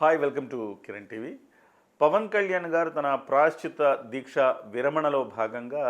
Hi welcome to Kiran TV. Pawan Kalyan garu తన ప్రాశ్చిత దీక్ష విరమణలో భాగంగా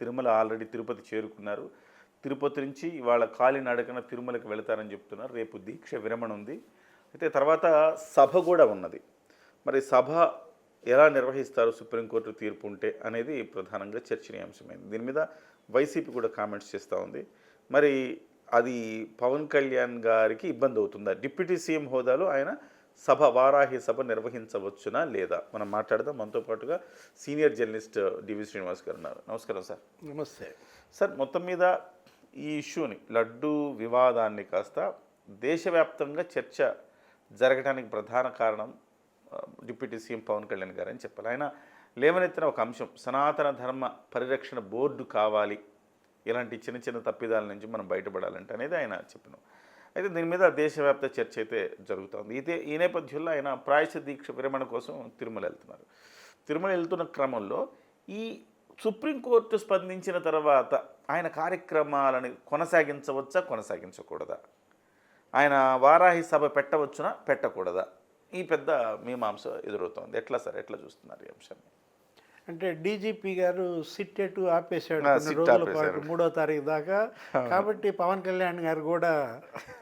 Tirumala already Tirupati చేరుకున్నారు. తిరుపతి నుంచి ఇవాళ కాలినడకన తిరుమలకి వెళతారని చెప్తున్నారు. రేపు దీక్ష విరమణ ఉంది. అయితే తర్వాత సభ కూడా ఉన్నది. మరి సభ ఎలా నిర్వహిస్తారు? సుప్రీంకోర్టు తీర్పు ఉంటే అనేది ప్రధానంగా చర్చనీయాంశమైంది. దీని మీద వైసీపీ కూడా కామెంట్స్ చేస్తూ ఉంది. మరి అది పవన్ కళ్యాణ్ గారికి ఇబ్బంది అవుతుందా? డిప్యూటీ సీఎం హోదాలో ఆయన సభ వారాహి సభ నిర్వహించవచ్చునా లేదా? మనం మాట్లాడదాం. మనతో పాటుగా సీనియర్ జర్నలిస్ట్ డివి శ్రీనివాస్ గారు ఉన్నారు. నమస్కారం సార్. నమస్తే. సార్ మొత్తం మీద ఈ ఇష్యూని లడ్డు వివాదాన్ని కాస్త దేశవ్యాప్తంగా చర్చ జరగడానికి ప్రధాన కారణం డిప్యూటీ సీఎం పవన్ కళ్యాణ్ గారు అని చెప్పాలి. ఆయన లేవనెత్తిన ఒక అంశం సనాతన ధర్మ పరిరక్షణ బోర్డు కావాలి. ఇలాంటి చిన్న చిన్న తప్పిదాల నుంచి మనం బయటపడాలంటే అనేది ఆయన చెప్పినాం అయితే దీని మీద దేశవ్యాప్త చర్చ అయితే జరుగుతోంది. ఇదే ఈ నేపథ్యంలో ఆయన ప్రాయశ దీక్ష విరమణ కోసం తిరుమల వెళ్తున్నారు. తిరుమల వెళ్తున్న క్రమంలో ఈ సుప్రీంకోర్టు స్పందించిన తర్వాత ఆయన కార్యక్రమాలని కొనసాగించవచ్చా కొనసాగించకూడదా? ఆయన వారాహి సభ పెట్టవచ్చునా పెట్టకూడదా? ఈ పెద్ద మీమాంస ఎదురవుతోంది. ఎట్లా సార్? ఎట్లా చూస్తున్నారు ఈ అంశాన్ని? అంటే డీజీపీ గారు సిట్ ఎటు ఆపేశాడు కొన్ని రోజుల. పాటు మూడో తారీఖు దాకా. కాబట్టి పవన్ కళ్యాణ్ గారు కూడా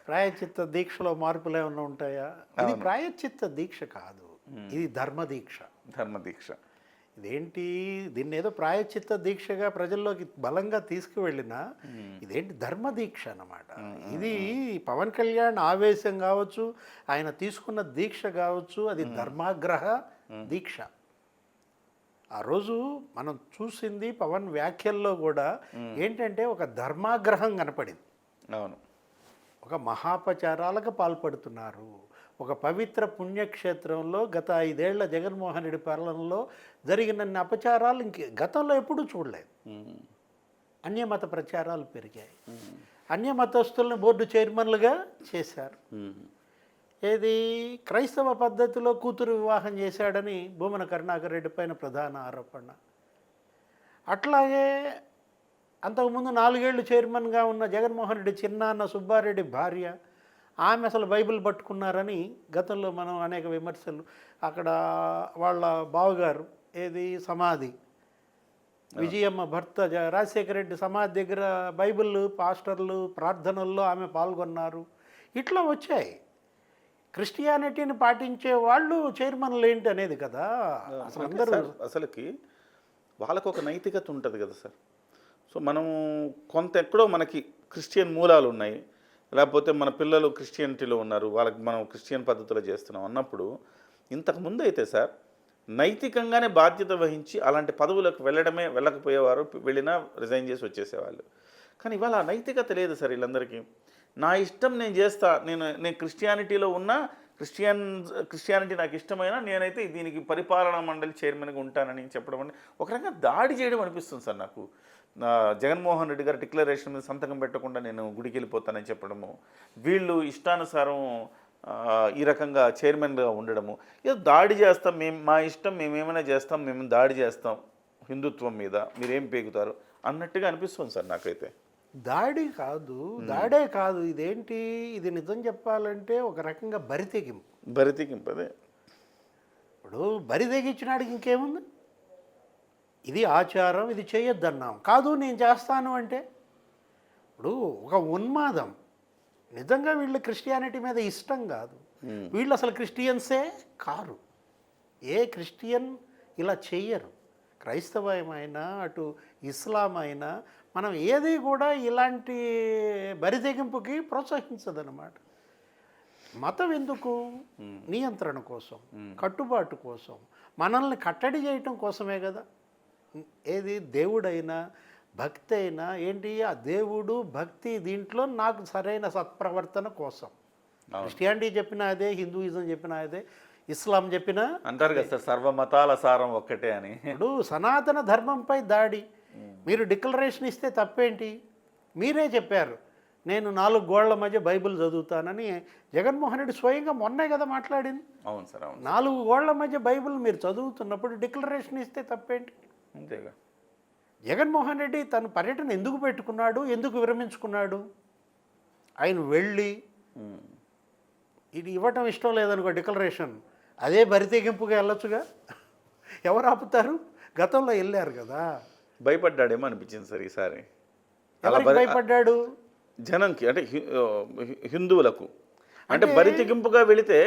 ప్రాయచిత్త దీక్షలో మార్పులు ఏమైనా ఉంటాయా? ఇది ప్రాయచిత్త దీక్ష కాదు. ఇది ధర్మ దీక్ష. ధర్మ దీక్ష. ఇదేంటి? దీన్ని ఏదో ప్రాయచిత్త దీక్షగా ప్రజల్లోకి బలంగా తీసుకువెళ్ళినా ఇదేంటి ధర్మ దీక్ష అన్నమాట. ఇది పవన్ కళ్యాణ్ ఆవేశం కావచ్చు ఆయన తీసుకున్న దీక్ష కావచ్చు అది ధర్మాగ్రహ దీక్ష. ఆ రోజు మనం చూసింది పవన్ వ్యాఖ్యల్లో కూడా ఏంటంటే ఒక ధర్మాగ్రహం కనపడింది. అవును. ఒక మహాపచారాలకు పాల్పడుతున్నారు. ఒక పవిత్ర పుణ్యక్షేత్రంలో గత ఐదేళ్ళ జగన్మోహన్ రెడ్డి పాలనలో జరిగినన్ని అపచారాలు ఇంక గతంలో ఎప్పుడూ చూడలేదు. అన్యమత ప్రచారాలు పెరిగాయి. అన్యమతస్తులను బోర్డు చైర్మన్లుగా చేశారు. ఏది? క్రైస్తవ పద్ధతిలో కూతురు వివాహం చేశాడని భూమన కరుణాకర్ రెడ్డి పైన ప్రధాన ఆరోపణ. అట్లాగే అంతకుముందు నాలుగేళ్ళు చైర్మన్గా ఉన్న జగన్మోహన్ రెడ్డి చిన్నాన్న సుబ్బారెడ్డి భార్య ఆమె అసలు బైబిల్ పట్టుకున్నారని గతంలో మనం అనేక విమర్శలు అక్కడ వాళ్ళ బావగారు ఏది? సమాధి. విజయమ్మ భర్త రాజశేఖర రెడ్డి సమాధి దగ్గర బైబిల్ పాస్టర్లు ప్రార్థనల్లో ఆమె పాల్గొన్నారు. ఇట్లా వచ్చాయి. క్రిస్టియానిటీని పాటించే వాళ్ళు చైర్మన్లు ఏంటి అనేది కదా? అసలు అందరూ అసలుకి వాళ్ళకు ఒక నైతికత ఉంటుంది కదా సార్. సో మనం కొంత ఎక్కడో మనకి క్రిస్టియన్ మూలాలు ఉన్నాయి. లేకపోతే మన పిల్లలు క్రిస్టియనిటీలో ఉన్నారు. వాళ్ళకి మనం క్రిస్టియన్ పద్ధతిలో చేస్తున్నాం అన్నప్పుడు ఇంతకు ముందు అయితే సార్ నైతికంగానే బాధ్యత వహించి అలాంటి పదవులకు వెళ్ళడమే వెళ్ళకపోయేవారు వెళ్ళినా రిజైన్ చేసి వచ్చేసేవాళ్ళు. కానీ ఇవాళ నైతికత లేదు సార్ వీళ్ళందరికీ. నా ఇష్టం నేను చేస్తా నేను నేను క్రిస్టియానిటీలో ఉన్నా క్రిస్టియన్ క్రిస్టియానిటీ నాకు ఇష్టమైనా నేనైతే దీనికి పరిపాలనా మండలి చైర్మన్గా ఉంటానని చెప్పడం అంటే ఒక రకంగా దాడి చేయడం అనిపిస్తుంది సార్ నాకు. జగన్మోహన్ రెడ్డి గారు డిక్లరేషన్ మీద సంతకం పెట్టకుండా నేను గుడికి వెళ్ళిపోతానని చెప్పడము వీళ్ళు ఇష్టానుసారం ఈ రకంగా చైర్మన్గా ఉండడము ఏదో దాడి చేస్తాం మేము మా ఇష్టం మేమేమైనా చేస్తాం మేము దాడి చేస్తాం హిందుత్వం మీద మీరేం పేగుతారు అన్నట్టుగా అనిపిస్తుంది సార్ నాకైతే. దాడి కాదు దాడే కాదు. ఇదేంటి? ఇది నిజం చెప్పాలంటే ఒక రకంగా బరి తెగింపు. భరితికింపదే ఇప్పుడు బరి తెగించినాడికి ఇంకేముంది? ఇది ఆచారం ఇది చేయొద్దన్నాం. కాదు నేను చేస్తాను అంటే? ఇప్పుడు ఒక ఉన్మాదం. నిజంగా వీళ్ళు క్రిస్టియానిటీ మీద ఇష్టం కాదు. వీళ్ళు అసలు క్రిస్టియన్సే కారు. ఏ క్రిస్టియన్ ఇలా చెయ్యరు? క్రైస్తవమైనా అటు ఇస్లాం అయినా మనం ఏది కూడా ఇలాంటి బరితెగింపుకి ప్రోత్సహించదన్నమాట. మతం ఎందుకు? నియంత్రణ కోసం కట్టుబాటు కోసం. మనల్ని కట్టడి చేయటం కోసమే కదా. ఏది? దేవుడైనా భక్తి అయినా ఏంటి? ఆ దేవుడు భక్తి దీంట్లో నాకు సరైన సత్ప్రవర్తన కోసం. క్రిస్టియానిటీ చెప్పిన అదే హిందూయిజం చెప్పిన అదే ఇస్లాం చెప్పిన అంటారు కదా సార్ సర్వమతాల సారం ఒక్కటే అని. ఇప్పుడు సనాతన ధర్మంపై దాడి. మీరు డిక్లరేషన్ ఇస్తే తప్పేంటి? మీరే చెప్పారు నేను నాలుగు గోళ్ళ మధ్య బైబిల్ చదువుతానని జగన్మోహన్ రెడ్డి స్వయంగా మొన్నే కదా మాట్లాడింది. అవును సార్ అవును నాలుగు గోళ్ళ మధ్య బైబిల్ మీరు చదువుతున్నప్పుడు డిక్లరేషన్ ఇస్తే తప్పేంటి? అంతేగా. జగన్మోహన్ రెడ్డి తన పర్యటన ఎందుకు పెట్టుకున్నాడు? ఎందుకు విరమించుకున్నాడు? ఆయన వెళ్ళి. ఇది ఇవ్వటం ఇష్టం లేదనుకో డిక్లరేషన్. అదే బరితెగింపుగా వెళ్ళొచ్చుగా. ఎవరు ఆపుతారు? గతంలో వెళ్ళారు కదా. భయపడ్డాడేమో అనిపించింది సార్ ఈసారి. అలా భయపడ్డాడు? జనంకి అంటే హిందువులకు. అంటే బరి తెగింపుగా వెళితే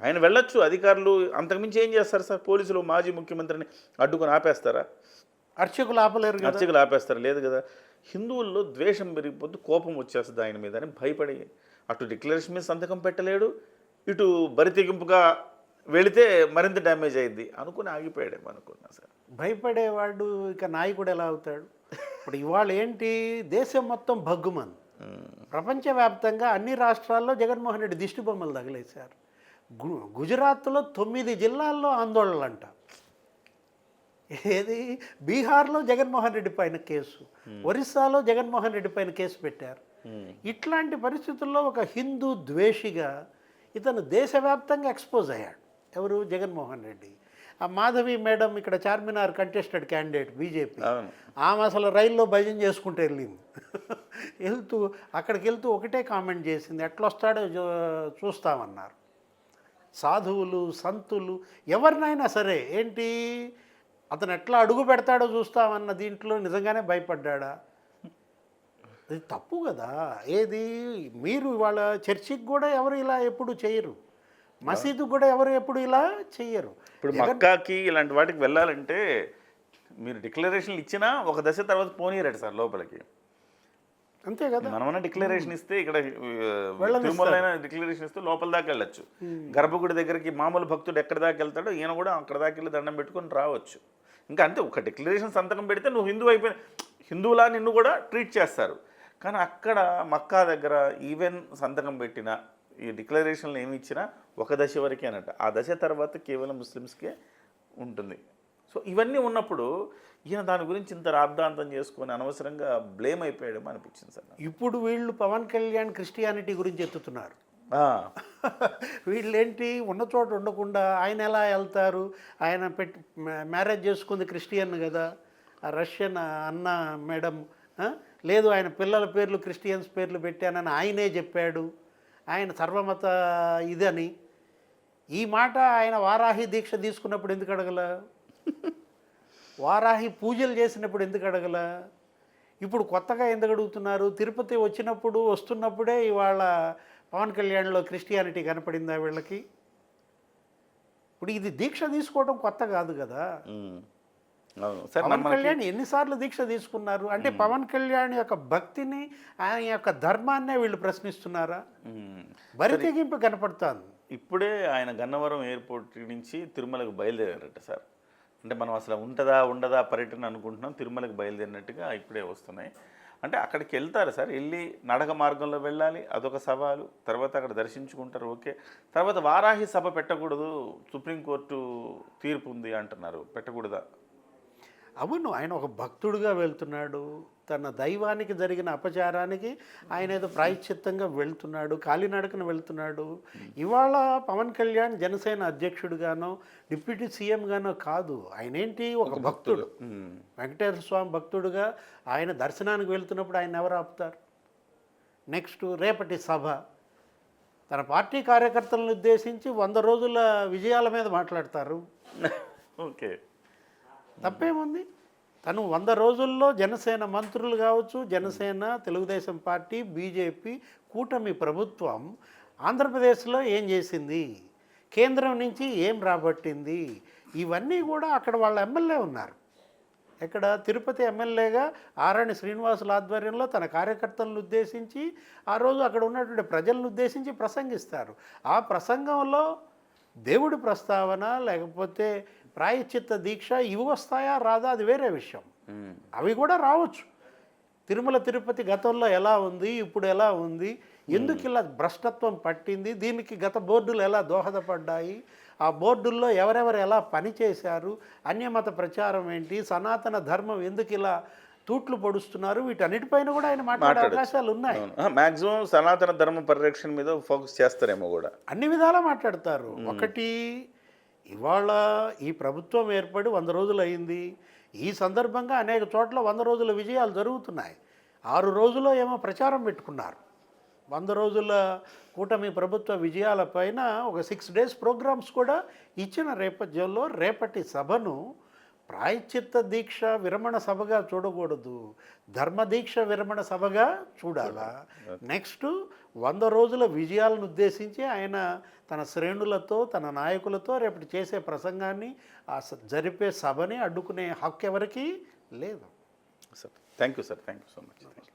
ఆయన వెళ్ళొచ్చు అధికారులు అంతకుమించి ఏం చేస్తారు సార్? పోలీసులు మాజీ ముఖ్యమంత్రిని అడ్డుకొని ఆపేస్తారా? అర్చకులు ఆపలేరు అర్చకులు ఆపేస్తారు లేదు కదా. హిందువుల్లో ద్వేషం పెరిగిపోతే కోపం వచ్చేస్తుంది ఆయన మీద అని భయపడి అటు డిక్లరేషన్ మీద సంతకం పెట్టలేడు ఇటు బరి తెగింపుగా వెళితే మరింత డ్యామేజ్ అయ్యింది అనుకుని ఆగిపోయాడేమో అనుకున్నా సార్. భయపడేవాడు ఇక నాయకుడు ఎలా అవుతాడు? ఇప్పుడు ఇవాళ ఏంటి? దేశం మొత్తం భగ్గుమన్ ప్రపంచవ్యాప్తంగా అన్ని రాష్ట్రాల్లో జగన్మోహన్ రెడ్డి దిష్టి బొమ్మలు తగిలేశారు. గు గుజరాత్లో తొమ్మిది జిల్లాల్లో ఆందోళనలంట. ఏది? బీహార్లో జగన్మోహన్ రెడ్డి పైన కేసు. ఒరిస్సాలో జగన్మోహన్ రెడ్డి పైన కేసు పెట్టారు. ఇట్లాంటి పరిస్థితుల్లో ఒక హిందూ ద్వేషిగా ఇతను దేశవ్యాప్తంగా ఎక్స్పోజ్ అయ్యాడు. ఎవరు? జగన్మోహన్ రెడ్డి. మాధవి మేడం ఇక్కడ చార్మినార్ కంటెస్టెడ్ క్యాండిడేట్ బీజేపీ ఆమె అసలు రైల్లో భజన చేసుకుంటూ వెళ్ళింది. వెళ్తూ అక్కడికి వెళ్తూ ఒకటే కామెంట్ చేసింది ఎట్లా వస్తాడో చూ- చూస్తామన్నారు. సాధువులు సంతులు ఎవరినైనా సరే ఏంటి? అతను ఎట్లా అడుగు పెడతాడో చూస్తామన్న దీంట్లో నిజంగానే భయపడ్డా అది తప్పు కదా. ఏది? మీరు ఇవాళ చర్చికి కూడా ఎవరు ఇలా ఎప్పుడు చేయరు. మసీదు కూడా ఎవరు ఎప్పుడు ఇలా చెయ్యరు. ఇప్పుడు మక్కాకి ఇలాంటి వాటికి వెళ్ళాలంటే మీరు డిక్లరేషన్లు ఇచ్చినా ఒక దశ తర్వాత పోనీరట సార్ లోపలికి. అంతే కదా. మనమన్నా డిక్లరేషన్ ఇస్తే ఇక్కడ. తిరుమలైనా డిక్లరేషన్ ఇస్తే లోపల దాకా వెళ్ళొచ్చు. గర్భగుడి దగ్గరికి మామూలు భక్తుడు ఎక్కడి దాకా వెళ్తాడో ఈయన కూడా అక్కడ దాకా వెళ్ళి దండం పెట్టుకొని రావచ్చు. ఇంకా అంతే ఒక డిక్లరేషన్ సంతకం పెడితే నువ్వు హిందువు అయిపోయిన హిందువులా నిన్ను కూడా ట్రీట్ చేస్తారు. కానీ అక్కడ మక్కా దగ్గర ఈవెన్ సంతకం పెట్టిన ఈ డిక్లరేషన్లు ఏమి ఇచ్చినా ఒక దశ వరకే అన్నట్టు. ఆ దశ తర్వాత కేవలం ముస్లిమ్స్కే ఉంటుంది. సో ఇవన్నీ ఉన్నప్పుడు ఈయన దాని గురించి ఇంత రాద్ధాంతం చేసుకొని అనవసరంగా బ్లేమ్ అయిపోయాడేమో అనిపించింది సార్. ఇప్పుడు వీళ్ళు పవన్ కళ్యాణ్ క్రిస్టియానిటీ గురించి ఎత్తుతున్నారు. వీళ్ళేంటి? ఉన్న చోట ఉండకుండా ఆయన ఎలా వెళ్తారు? ఆయన పెట్టి మ్యారేజ్ చేసుకుంది క్రిస్టియన్ కదా. ఆ రష్యన్ అన్న మేడం? లేదు ఆయన పిల్లల పేర్లు క్రిస్టియన్స్ పేర్లు పెట్టానని ఆయనే చెప్పాడు. ఆయన సర్వమత ఇదని ఈ మాట ఆయన వారాహి దీక్ష తీసుకున్నప్పుడు ఎందుకు అడగల? వారాహి పూజలు చేసినప్పుడు ఎందుకు అడగల? ఇప్పుడు కొత్తగా ఎందుకు అడుగుతున్నారు? తిరుపతి వచ్చినప్పుడు వస్తున్నప్పుడే ఇవాళ పవన్ కళ్యాణ్లో క్రిస్టియానిటీ కనపడిందా వీళ్ళకి? ఇప్పుడు ఇది దీక్ష తీసుకోవడం కొత్త కాదు కదా. సార్ పవన్ కళ్యాణ్ ఎన్నిసార్లు దీక్ష తీసుకున్నారు? అంటే పవన్ కళ్యాణ్ యొక్క భక్తిని ఆయన యొక్క ధర్మాన్నే వీళ్ళు ప్రశ్నిస్తున్నారా. బరితెగింపు కనపడుతోంది. ఇప్పుడే ఆయన గన్నవరం ఎయిర్పోర్ట్ నుంచి తిరుమలకు బయలుదేరారట సార్. అంటే మనం అసలు ఉంటుందా ఉండదా పర్యటన అనుకుంటున్నాం తిరుమలకు బయలుదేరినట్టుగా ఇప్పుడే వస్తున్నాయి. అంటే అక్కడికి వెళ్తారు సార్? వెళ్ళి నడక మార్గంలో వెళ్ళాలి అదొక సవాలు. తర్వాత అక్కడ దర్శించుకుంటారు ఓకే. తర్వాత వారాహి సభ పెట్టకూడదు సుప్రీంకోర్టు తీర్పు ఉంది అంటున్నారు పెట్టకూడదా? అవును ఆయన ఒక భక్తుడుగా వెళ్తున్నాడు. తన దైవానికి జరిగిన అపచారానికి ఆయన ఏదో ప్రాయశ్చిత్తంగా వెళ్తున్నాడు కాలినడకన వెళ్తున్నాడు. ఇవాళ పవన్ కళ్యాణ్ జనసేన అధ్యక్షుడిగానో డిప్యూటీ సీఎంగానో కాదు. ఆయన ఏంటి ఒక భక్తుడు. వెంకటేశ్వర స్వామి భక్తుడుగా ఆయన దర్శనానికి వెళ్తున్నప్పుడు ఆయన ఎవరు ఆపుతారు? నెక్స్ట్ రేపటి సభ. తన పార్టీ కార్యకర్తలను ఉద్దేశించి వంద రోజుల విజయాల మీద మాట్లాడతారు. ఓకే. తప్పేముంది? తను వంద రోజుల్లో జనసేన మంత్రులు కావచ్చు జనసేన తెలుగుదేశం పార్టీ బీజేపీ కూటమి ప్రభుత్వం ఆంధ్రప్రదేశ్లో ఏం చేసింది? కేంద్రం నుంచి ఏం రాబట్టింది? ఇవన్నీ కూడా అక్కడ వాళ్ళ ఎమ్మెల్యే ఉన్నారు. ఇక్కడ తిరుపతి ఎమ్మెల్యేగా ఆరణి శ్రీనివాసుల ఆధ్వర్యంలో తన కార్యకర్తలను ఉద్దేశించి ఆ రోజు అక్కడ ఉన్నటువంటి ప్రజలను ఉద్దేశించి ప్రసంగిస్తారు. ఆ ప్రసంగంలో దేవుడి ప్రస్తావన లేకపోతే ప్రాయశ్చిత్త దీక్ష ఇవి వస్తాయా రాదా? అది వేరే విషయం. అవి కూడా రావచ్చు. తిరుమల తిరుపతి గతంలో ఎలా ఉంది ఇప్పుడు ఎలా ఉంది ఎందుకు ఇలా భ్రష్టత్వం పట్టింది దీనికి గత బోర్డులు ఎలా దోహదపడ్డాయి ఆ బోర్డుల్లో ఎవరెవరు ఎలా పనిచేశారు అన్యమత ప్రచారం ఏంటి సనాతన ధర్మం ఎందుకు ఇలా తూట్లు పొడుస్తున్నారు వీటన్నిటిపైన కూడా ఆయన మాట్లాడే. అవకాశాలు ఉన్నాయి. అవును. మ్యాక్సిమం సనాతన ధర్మ పరిరక్షణ మీద ఫోకస్ చేస్తారేమో కూడా. అన్ని విధాలా మాట్లాడతారు. ఒకటి ఇవాళ ఈ ప్రభుత్వం ఏర్పడి వంద రోజులు అయింది ఈ సందర్భంగా అనేక చోట్ల వంద రోజుల విజయాలు జరుగుతున్నాయి. ఆరు రోజుల్లో ఏమో ప్రచారం పెట్టుకున్నారు. వంద రోజుల కూటమి ప్రభుత్వ విజయాలపైన ఒక సిక్స్ డేస్ ప్రోగ్రామ్స్ కూడా ఇచ్చిన నేపథ్యంలో రేపటి సభను ప్రాయశ్చిత్త దీక్ష విరమణ సభగా చూడకూడదు. ధర్మ దీక్ష విరమణ సభగా చూడాలా. నెక్స్ట్ వంద రోజుల విజయాలను ఉద్దేశించి ఆయన తన శ్రేణులతో తన నాయకులతో రేపటి చేసే ప్రసంగాన్ని ఆ జరిపే సభని అడ్డుకునే హక్కు ఎవరికీ లేదు. Sir thank you sir thank you so much.